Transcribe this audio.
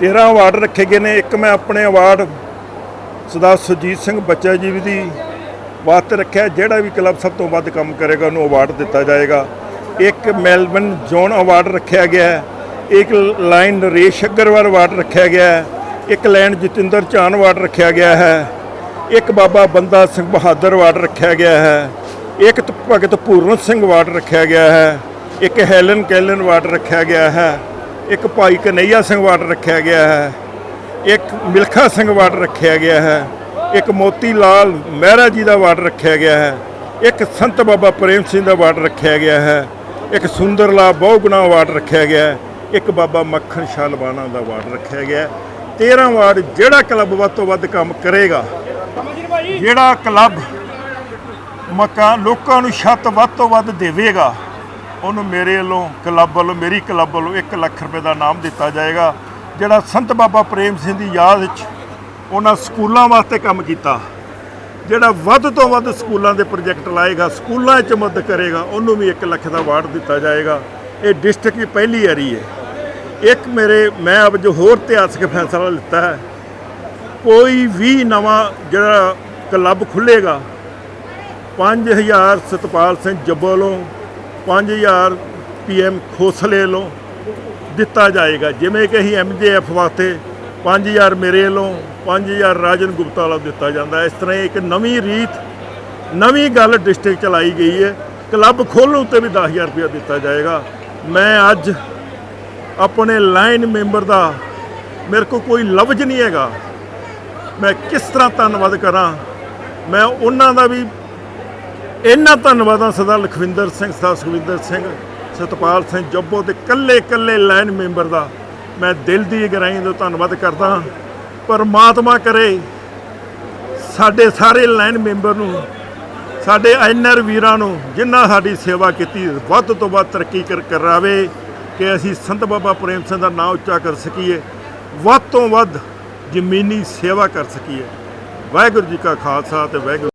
13 award ਰੱਖੇ ਗਏ ਨੇ। ਇੱਕ ਮੈਂ ਆਪਣੇ ਅਵਾਰਡ ਸਰਦਾਰ ਸੁਜੀਤ ਸਿੰਘ ਬੱਚਾ ਜੀ ਦੀ ਵਾਸਤੇ ਰੱਖਿਆ। ਜਿਹੜਾ ਵੀ ਕਲੱਬ ਸਭ ਤੋਂ ਵੱਧ ਕੰਮ ਕਰੇਗਾ, ਉਹਨੂੰ ਅਵਾਰਡ ਦਿੱਤਾ ਜਾਏਗਾ। ਇੱਕ ਮੈਲਬਨ ਜ਼ੋਨ ਅਵਾਰਡ ਰੱਖਿਆ ਗਿਆ ਹੈ। ਇੱਕ ਲਾਈਨ ਨਰੇਸ਼ ਅਗਰਵਾਲ ਅਵਾਰਡ ਰੱਖਿਆ ਗਿਆ ਹੈ। ਇੱਕ ਲਾਈਨ ਜਤਿੰਦਰ ਚਾਨ ਅਵਾਰਡ ਰੱਖਿਆ ਗਿਆ ਹੈ। ਇੱਕ ਬਾਬਾ ਬੰਦਾ ਸਿੰਘ ਬਹਾਦਰ ਅਵਾਰਡ ਰੱਖਿਆ ਗਿਆ ਹੈ। ਇੱਕ ਭਗਤ ਪੂਰਨ ਸਿੰਘ ਅਵਾਰਡ ਰੱਖਿਆ ਗਿਆ ਹੈ। ਇੱਕ ਹੈਲਨ ਕੈਲਨ ਅਵਾਰਡ ਰੱਖਿਆ ਗਿਆ ਹੈ। ਇੱਕ ਭਾਈ ਕਨਈਆ ਸਿੰਘ ਅਵਾਰਡ ਰੱਖਿਆ ਗਿਆ ਹੈ, ਇੱਕ ਮਿਲਖਾ ਸਿੰਘ ਅਵਾਰਡ ਰੱਖਿਆ ਗਿਆ ਹੈ, ਇੱਕ ਮੋਤੀ ਲਾਲ ਮਹਿਰਾ ਜੀ ਦਾ ਅਵਾਰਡ ਰੱਖਿਆ ਗਿਆ ਹੈ, ਇੱਕ ਸੰਤ ਬਾਬਾ ਪ੍ਰੇਮ ਸਿੰਘ ਦਾ ਅਵਾਰਡ ਰੱਖਿਆ ਗਿਆ ਹੈ, ਇੱਕ ਸੁੰਦਰਲਾ ਬਹੁਗੁਣਾ ਅਵਾਰਡ ਰੱਖਿਆ ਗਿਆ ਹੈ, ਇੱਕ ਬਾਬਾ ਮੱਖਣ ਸ਼ਾਹ ਦਾ ਵਾਰਡ ਰੱਖਿਆ ਗਿਆ ਹੈ। 13 ਅਵਾਰਡ ਜਿਹੜਾ ਕਲੱਬ ਵੱਧ ਤੋਂ ਵੱਧ ਕੰਮ ਕਰੇਗਾ, ਜਿਹੜਾ ਕਲੱਬ ਮਕਾਨ ਲੋਕਾਂ ਨੂੰ ਛੱਤ ਵੱਧ ਤੋਂ ਵੱਧ ਦੇਵੇਗਾ ਉਹਨੂੰ ਮੇਰੇ ਵੱਲੋਂ, ਕਲੱਬ ਵੱਲੋਂ, ਮੇਰੀ ਕਲੱਬ ਵੱਲੋਂ 1 ਲੱਖ ਰੁਪਏ ਦਾ ਨਾਮ ਦਿੱਤਾ ਜਾਏਗਾ, ਜਿਹੜਾ ਸੰਤ ਬਾਬਾ ਪ੍ਰੇਮ ਸਿੰਘ ਦੀ ਯਾਦ ਵਿੱਚ ਉਹਨਾਂ ਸਕੂਲਾਂ ਵਾਸਤੇ ਕੰਮ ਕੀਤਾ। ਜਿਹੜਾ ਵੱਧ ਤੋਂ ਵੱਧ ਸਕੂਲਾਂ ਦੇ ਪ੍ਰੋਜੈਕਟ ਲਾਏਗਾ, ਸਕੂਲਾਂ 'ਚ ਮਦਦ ਕਰੇਗਾ, ਉਹਨੂੰ ਵੀ 1 ਲੱਖ ਦਾ ਅਵਾਰਡ ਦਿੱਤਾ ਜਾਏਗਾ। ਇਹ ਡਿਸਟ੍ਰਿਕਟ ਦੀ ਪਹਿਲੀ ਵਾਰੀ ਹੈ। ਇੱਕ ਮੇਰੇ, ਮੈਂ ਅਬ ਜੋ ਹੋਰ ਇਤਿਹਾਸਕ ਫੈਸਲਾ ਲਿੱਤਾ ਹੈ, ਕੋਈ ਵੀ ਨਵਾਂ ਜਿਹੜਾ ਕਲੱਬ ਖੁੱਲੇਗਾ 5000 ਸਤਪਾਲ ਸਿੰਘ ਜੱਬਲੋਂ 5000 ਪੀਐਮ ਖੋਸਲੇ ਵੱਲੋਂ ਦਿੱਤਾ ਜਾਏਗਾ। ਜਿਵੇਂ ਕਿ ਅਸੀਂ ਐਮਜੇਐਫ ਵਾਸਤੇ 5000 ਮੇਰੇ ਵੱਲੋਂ 5000 ਰਾਜਨ ਗੁਪਤਾ ਵੱਲੋਂ ਦਿੱਤਾ ਜਾਂਦਾ। ਇਸ ਤਰ੍ਹਾਂ ਇੱਕ ਨਵੀਂ ਰੀਤ, ਨਵੀਂ ਗੱਲ ਡਿਸਟ੍ਰਿਕਟ ਚਲਾਈ ਗਈ ਹੈ। ਕਲੱਬ ਖੋਲ੍ਹਣ ਉੱਤੇ ਵੀ 10000 ਰੁਪਏ ਦਿੱਤਾ ਜਾਏਗਾ। ਮੈਂ ਅੱਜ ਆਪਣੇ ਲਾਈਨ ਮੈਂਬਰ ਦਾ, ਮੇਰੇ ਕੋਲ ਕੋਈ ਲਫ਼ਜ਼ ਨਹੀਂ ਹੈਗਾ। ਮੈਂ ਕਿਸ ਤਰ੍ਹਾਂ ਧੰਨਵਾਦ ਕਰਾਂ? ਮੈਂ ਉਹਨਾਂ ਦਾ ਵੀ ਇਹਨਾਂ ਧੰਨਵਾਦਾਂ ਸਦਾ ਲਖਵਿੰਦਰ ਸਿੰਘ, ਸਦਾ ਸੁਖਵਿੰਦਰ ਸਿੰਘ, ਸਤਪਾਲ ਸਿੰਘ ਜੱਬੋ ਦੇ ਕੱਲੇ ਕੱਲੇ ਲਾਈਨ ਮੈਂਬਰ ਦਾ ਮੈਂ ਦਿਲ ਦੀ ਗਹਿਰਾਈ ਤੋਂ ਧੰਨਵਾਦ ਕਰਦਾ ਹਾਂ। ਪਰਮਾਤਮਾ ਕਰੇ ਸਾਡੇ ਸਾਰੇ ਲਾਈਨ ਮੈਂਬਰ ਨੂੰ, ਸਾਡੇ ਐਨਆਰ ਵੀਰਾਂ ਨੂੰ, ਜਿਨ੍ਹਾਂ ਸਾਡੀ ਸੇਵਾ ਕੀਤੀ, ਵੱਧ ਤੋਂ ਵੱਧ ਤਰੱਕੀ ਕਰ ਕਰਾਵੇ ਕਿ ਅਸੀਂ ਸੰਤ ਬਾਬਾ ਪ੍ਰੇਮ ਸਿੰਘ ਦਾ ਨਾਮ ਉੱਚਾ ਕਰ ਸਕੀਏ, ਵੱਧ ਤੋਂ ਵੱਧ ਜ਼ਮੀਨੀ ਸੇਵਾ ਕਰ ਸਕੀਏ। ਵਾਹਿਗੁਰੂ ਜੀ ਕਾ ਖਾਲਸਾ ਤੇ ਵਾਹਿਗੁਰੂ